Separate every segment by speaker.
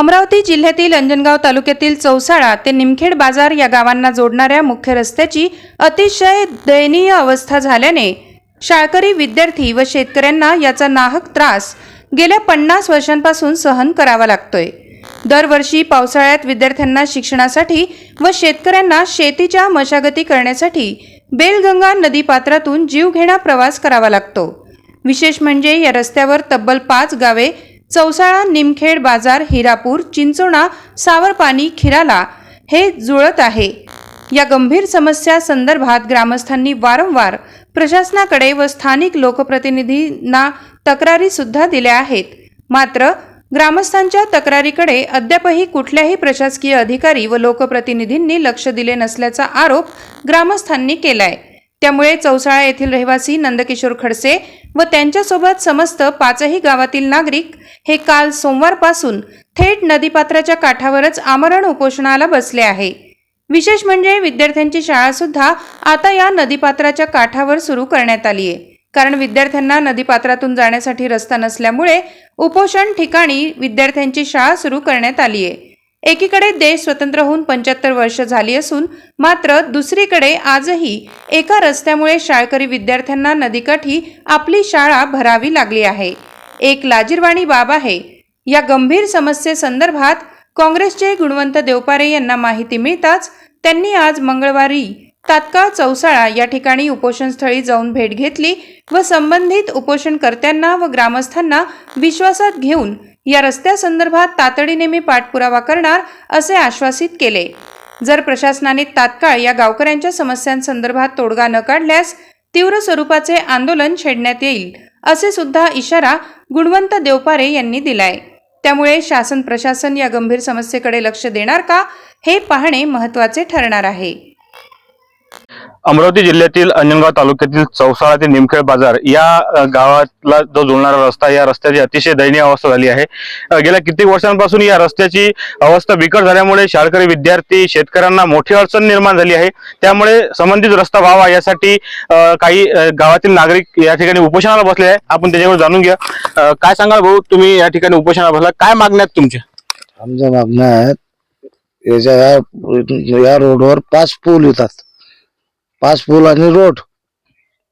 Speaker 1: अमरावती जिल्ह्यातील अंजनगाव तालुक्यातील चौसाळा ते निमखेड बाजार या गावांना जोडणाऱ्या मुख्य रस्त्याची अतिशय दयनीय अवस्था झाल्याने शाळकरी विद्यार्थी व शेतकऱ्यांना याचा नाहक त्रास गेल्या पन्नास वर्षांपासून सहन करावा लागतोय. दरवर्षी पावसाळ्यात विद्यार्थ्यांना शिक्षणासाठी व शेतकऱ्यांना शेतीच्या मशागती करण्यासाठी बेलगंगा नदीपात्रातून जीवघेणा प्रवास करावा लागतो. विशेष म्हणजे या रस्त्यावर तब्बल पाच गावे चौसाळा निमखेड बाजार हिरापूर चिंचोणा सावरपानी खिराला हे जुळत आहे. या गंभीर समस्या संदर्भात ग्रामस्थांनी वारंवार प्रशासनाकडे व स्थानिक लोकप्रतिनिधींना तक्रारीसुद्धा दिल्या आहेत. मात्र ग्रामस्थांच्या तक्रारीकडे अद्यापही कुठल्याही प्रशासकीय अधिकारी व लोकप्रतिनिधींनी लक्ष दिले नसल्याचा आरोप ग्रामस्थांनी केलाय. त्यामुळे चौसाळा येथील रहिवासी नंदकिशोर खडसे व त्यांच्यासोबत समस्त पाचही गावातील नागरिक हे काल सोमवारपासून थेट नदीपात्राच्या काठावरच आमरण उपोषणाला बसले आहे. विशेष म्हणजे विद्यार्थ्यांची शाळासुद्धा आता या नदीपात्राच्या काठावर सुरू करण्यात आली आहे. कारण विद्यार्थ्यांना नदीपात्रातून जाण्यासाठी रस्ता नसल्यामुळे उपोषण ठिकाणी विद्यार्थ्यांची शाळा सुरू करण्यात आली आहे. एकीकडे देश स्वतंत्र होऊन पंच्याहत्तर वर्ष झाली असून मात्र दुसरीकडे आजही एका रस्त्यामुळे शाळकरी विद्यार्थ्यांना नदीकाठी आपली शाळा भरावी लागली आहे. एक लाजीरवाणी बाब आहे. या गंभीर समस्येसंदर्भात काँग्रेसचे गुणवंत देवपारे यांना माहिती मिळताच त्यांनी आज मंगळवारी तात्काळ चौसाळा या ठिकाणी उपोषणस्थळी जाऊन भेट घेतली व संबंधित उपोषणकर्त्यांना व ग्रामस्थांना विश्वासात घेऊन या रस्त्यासंदर्भात तातडीने मी पाठपुरावा करणार असे आश्वासित केले. जर प्रशासनाने तात्काळ या गावकऱ्यांच्या समस्यांसंदर्भात तोडगा न काढल्यास तीव्र स्वरूपाचे आंदोलन छेडण्यात येईल असे सुद्धा इशारा गुणवंत देवपारे यांनी दिलाय. त्यामुळे शासन प्रशासन या गंभीर समस्येकडे लक्ष देणार का हे पाहणे महत्त्वाचे ठरणार आहे.
Speaker 2: अमरावती जिल्ह्यातील अंजनगाव तालुक्यातील चौसाळा ते निमखेड बाजार या गावातला जो जुळणारा रस्ता या रस्त्याची अतिशय दयनीय अवस्था झाली आहे. गेल्या कित्येक वर्षांपासून या रस्त्याची अवस्था बिकट झाल्यामुळे शाळकरी विद्यार्थी शेतकऱ्यांना मोठी अडचण निर्माण झाली आहे. त्यामुळे संबंधित रस्ता व्हावा यासाठी काही गावातील नागरिक या ठिकाणी उपोषणाला बसले आहे आपण त्याच्यावर जाणून घ्या. काय सांगाल भाऊ? तुम्ही या ठिकाणी उपोषणाला बसला. काय मागण्या आहेत तुमच्या?
Speaker 3: आमच्या मागण्या आहेत याच्या या या रोडवर पाच पूल येतात. पाच पूल आणि रोड.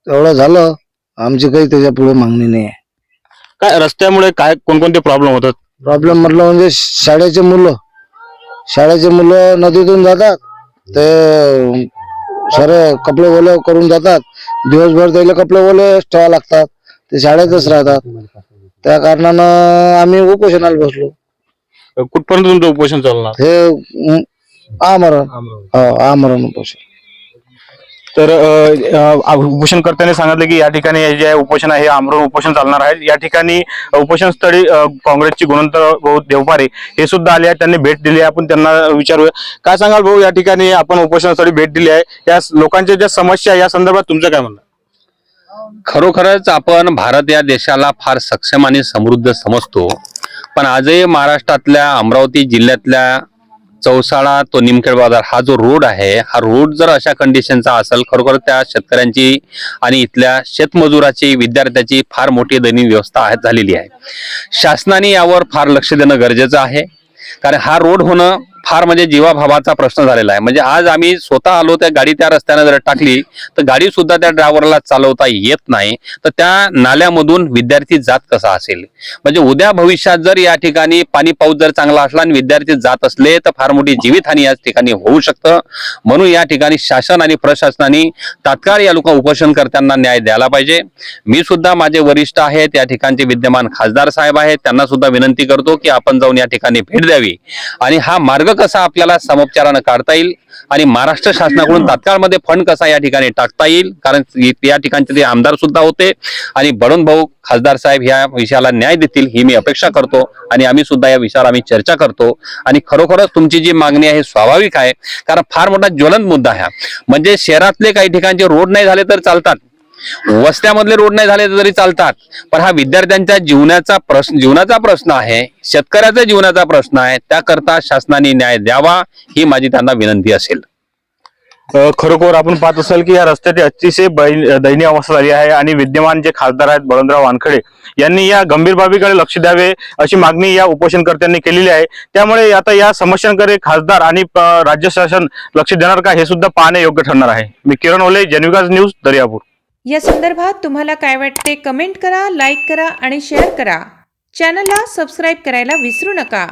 Speaker 3: एवढं झालं आमची काही त्याच्या पुढे मागणी नाही आहे.
Speaker 2: काय रस्त्यामुळे काय कोणकोणते प्रॉब्लेम होतात?
Speaker 3: प्रॉब्लेम म्हटलं म्हणजे शाळेचे मुलं. शाळेचे मुलं नदीतून जातात ते सारे कपडे ओले करून जातात. दिवसभर त्याला कपडे ओले ठेवा लागतात. ते शाळेतच राहतात. त्या कारणानं आम्ही उपोषणाला बसलो.
Speaker 2: कुठपर्यंत तुमचं उपोषण चालणार?
Speaker 3: हे अं, आमरण. हो आमरण उपोषण.
Speaker 2: तर उपोषण करताना उपोषणकर्त्यांनी सांगितलं की या ठिकाणी जे आहे उपोषण आहे आमरण उपोषण चालणार आहे. या ठिकाणी उपोषण स्थळी अ, काँग्रेसची गुणवंत भाऊ देवपारे हे सुद्धा आले आहेत. त्यांनी भेट दिली आहे. आपण त्यांना विचारूया. काय सांगाल भाऊ या ठिकाणी? आपण उपोषण स्थळी भेट दिली आहे. या लोकांच्या ज्या समस्या या संदर्भात तुमचं काय म्हणणं
Speaker 4: खरोखरच आपण भारत या देशाला फार सक्षम आणि समृद्ध समजतो. पण आजही महाराष्ट्रातल्या अमरावती जिल्ह्यातल्या चौसाळा तो निमखेड बाजार हा जो रोड आहे हा रोड जर अशा कंडिशनचा असेल खरोखर त्या शेतकऱ्यांची आणि इथल्या शेतमजुराची विद्यार्थ्याची फार मोठी दैनिक व्यवस्था झालेली आहे. शासनाने यावर फार लक्ष देणं गरजेचं आहे. कारण हा रोड होणं फार म्हणजे जीवाभावाचा प्रश्न झालेला आहे. म्हणजे आज आम्ही स्वतः आलो त्या गाडी त्या रस्त्याने जर टाकली तर गाडी सुद्धा त्या ड्रायव्हरला चालवता येत नाही. तर त्या नाल्यामधून विद्यार्थी जात कसा असेल? म्हणजे उद्या भविष्यात जर या ठिकाणी पाणी पाऊस जर चांगला असला आणि विद्यार्थी जात असले तर फार मोठी जीवितहानी या ठिकाणी होऊ शकतं. म्हणून या ठिकाणी शासन आणि प्रशासनाने तात्काळ या लोक उपोषणकर्त्यांना न्याय द्यायला पाहिजे. मी सुद्धा माझे वरिष्ठ आहेत या ठिकाणचे विद्यमान खासदार साहेब आहेत त्यांना सुद्धा विनंती करतो की आपण जाऊन या ठिकाणी भेट द्यावी. आणि हा मार्ग कसा आपल्याला समोपचारानं काढता येईल आणि महाराष्ट्र शासनाकडून तात्काळमध्ये फंड कसा या ठिकाणी टाकता येईल? कारण या ठिकाणचे ते आमदार सुद्धा होते आणि बळून भाऊ खासदार साहेब ह्या विषयाला न्याय देतील ही मी अपेक्षा करतो आणि आम्ही सुद्धा या विषयावर आम्ही चर्चा करतो. आणि खरोखरच तुमची जी मागणी आहे स्वाभाविक आहे. कारण फार मोठा ज्वलंत मुद्दा आहे हा. म्हणजे शहरातले काही ठिकाणचे रोड नाही झाले तर चालतात. वस्त्यामधले रोड नाही झाले तरी चालतात. पण हा विद्यार्थ्यांच्या जीवनाचा प्रश्न जीवनाचा प्रश्न आहे शेतकऱ्याचा जीवनाचा प्रश्न आहे त्याकरता शासनाने न्याय द्यावा ही माझी त्यांना विनंती असेल.
Speaker 2: खरोखर आपण पाहत असाल की या रस्त्याची अतिशय दयनीय अवस्था झाली आहे आणि विद्यमान जे खासदार आहेत बळवंतराव वानखडे यांनी या गंभीर बाबीकडे लक्ष द्यावे अशी मागणी या उपोषणकर्त्यांनी केलेली आहे. त्यामुळे आता या समस्यांकडे खासदार आणि राज्य शासन लक्ष देणार का हे सुद्धा पाहणे योग्य ठरणार आहे. मी किरण ओले जनविकास न्यूज दर्यापूर.
Speaker 1: या संदर्भात तुम्हाला काय वाटते कमेंट करा लाईक करा आणि शेअर करा. चॅनलला सबस्क्राईब करायला विसरू नका.